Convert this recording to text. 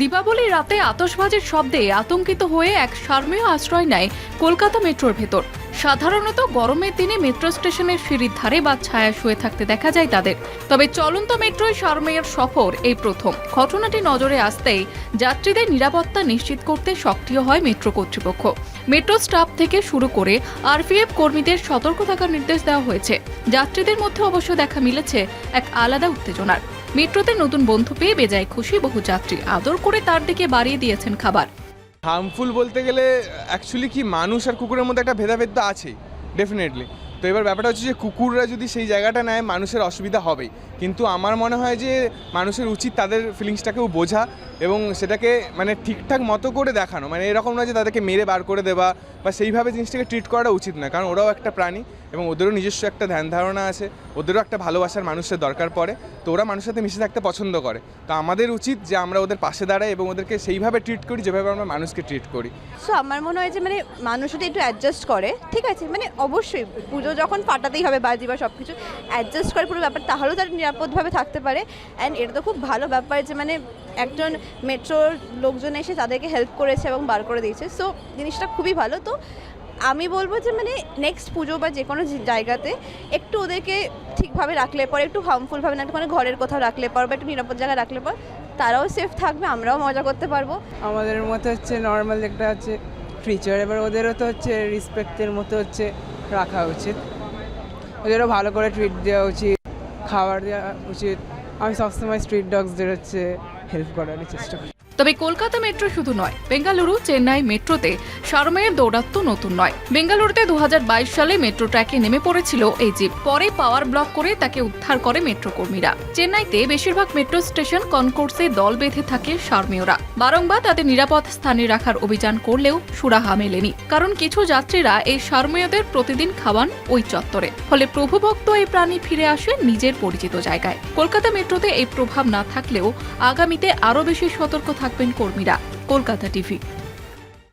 দীপাবলি রাতে আতশবাজির শব্দে আতঙ্কিত হয়ে এক সার্মীয় আশ্রয় নেয় কলকাতা মেট্রোর ভেতর। সাধারণত গরমের দিনে মেট্রো স্টেশনের সিঁড়ির ধারে বা ছায়া শুয়ে থাকতে দেখা যায় তাদের। তবে চলন্ত মেট্রোয় সার্মেয়ের সফর এই প্রথম। ঘটনাটি নজরে আসতেই যাত্রীদের নিরাপত্তা নিশ্চিত করতে সক্রিয় হয় মেট্রো কর্তৃপক্ষ। মেট্রো স্টাফ থেকে শুরু করে আরপিএফ কর্মীদের সতর্ক থাকার নির্দেশ দেওয়া হয়েছে। যাত্রীদের মধ্যে অবশ্য দেখা মিলেছে এক আলাদা উত্তেজনার। মেট্রোতে নতুন বন্ধু পেয়ে বেজায় খুশি বহু যাত্রী। আদর করে তার দিকে বাড়িয়ে দিয়েছেন খাবার। হার্মফুল বলতে গেলে অ্যাকচুয়ালি কি মানুষ আর কুকুরের মধ্যে একটা ভেদাভেদ তো আছেই ডেফিনেটলি তো এবার ব্যাপারটা হচ্ছে যে কুকুররা যদি সেই জায়গাটা নেয়, মানুষের অসুবিধা হবেই। কিন্তু আমার মনে হয় যে মানুষের উচিত তাদের ফিলিংসটাকেও বোঝা এবং সেটাকে মানে ঠিকঠাক মতো করে দেখানো। মানে এরকম নয় যে তাদেরকে মেরে বার করে দেওয়া বা সেইভাবে জিনিসটাকে ট্রিট করাটা উচিত নয় কারণ ওরাও একটা প্রাণী এবং ওদেরও নিজস্ব একটা ধ্যান ধারণা আছে, ওদেরও একটা ভালোবাসার মানুষের দরকার পড়ে, তো ওরা মানুষের সাথে মিশে থাকতে পছন্দ করে। তো আমাদের উচিত যে আমরা ওদের পাশে দাঁড়াই এবং ওদেরকে সেইভাবে ট্রিট করি যেভাবে আমরা মানুষকে ট্রিট করি। সো আমার মনে হয় যে মানে মানুষ যদি একটু অ্যাডজাস্ট করে, ঠিক আছে? মানে অবশ্যই পুজো যখন ফাটাতেই হবে, বাজি বা সব কিছু অ্যাডজাস্ট করার পুরো ব্যাপার তাহলেও তারা নিরাপদভাবে থাকতে পারে। অ্যান্ড এটা তো খুব ভালো ব্যাপার যে মানে একজন মেট্রোর লোকজন এসে তাদেরকে হেল্প করেছে এবং বার করে দিয়েছে। সো জিনিসটা খুবই ভালো। তো আমি বলব যে মানে নেক্সট পুজো বা যে কোনো জায়গাতে একটু ওদেরকে ঠিকভাবে রাখলে পর, একটু হার্মফুলভাবে না মানে ঘরের কোথাও রাখলে পর বা একটু নিরাপদ জায়গায় রাখলে পর, তারাও সেফ থাকবে, আমরাও মজা করতে পারব। আমাদের মতো হচ্ছে নর্মাল একটা হচ্ছে ফিচার এবার ওদেরও তো হচ্ছে রেসপেক্টের মতো হচ্ছে রাখা উচিত। ওদেরও ভালো করে ট্রিট দেওয়া উচিত, খাবার দেওয়া উচিত। আমি সবসময় স্ট্রিট ডগসদের হচ্ছে হেল্প করার চেষ্টা করি। তবে কলকাতা মেট্রো শুধু নয়, বেঙ্গালুরু, চেন্নাই মেট্রোতে সারমেয়ের দৌরাত্ম নতুন নয়। বেঙ্গালুরুতে দু হাজার বাইশ সালে মেট্রো ট্র্যাকে নেমে পড়েছিল এই জিপ। পরে পাওয়ার ব্লক করে তাকে উদ্ধার করে মেট্রো কর্মীরা। চেন্নাইতে বেশিরভাগ মেট্রো স্টেশন কনকোর্সে দল বেঁধে থাকে সার্মেয়রা। বারংবার তাদের নিরাপদ স্থানে রাখার অভিযান করলেও সুরাহা মেলেনি। কারণ কিছু যাত্রীরা এই সার্মেয়দের প্রতিদিন খাওয়ান ওই চত্বরে। ফলে প্রভুভক্ত এই প্রাণী ফিরে আসে নিজের পরিচিত জায়গায়। কলকাতা মেট্রোতে এই প্রভাব না থাকলেও আগামীতে আরও বেশি সতর্ক থাকবেন কর্মীরা কলকাতা টিভি